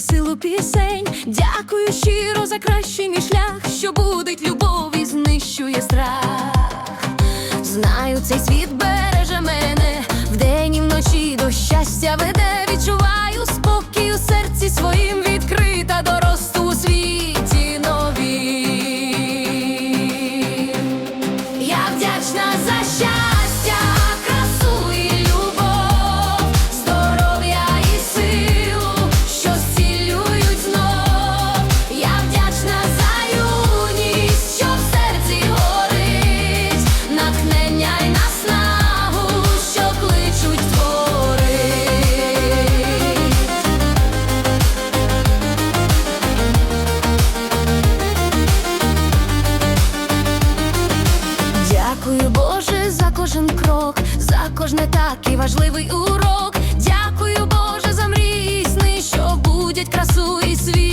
силу пісень. Дякую щиро за кращий мій шлях, що будить любов і знищує страх. Знаю, цей світ береже мене вдень і вночі до щастя веде. Відчуваю спокій у серці своїм також не і важливий урок. Дякую, Боже, за мрії сни, що будять красу і світ.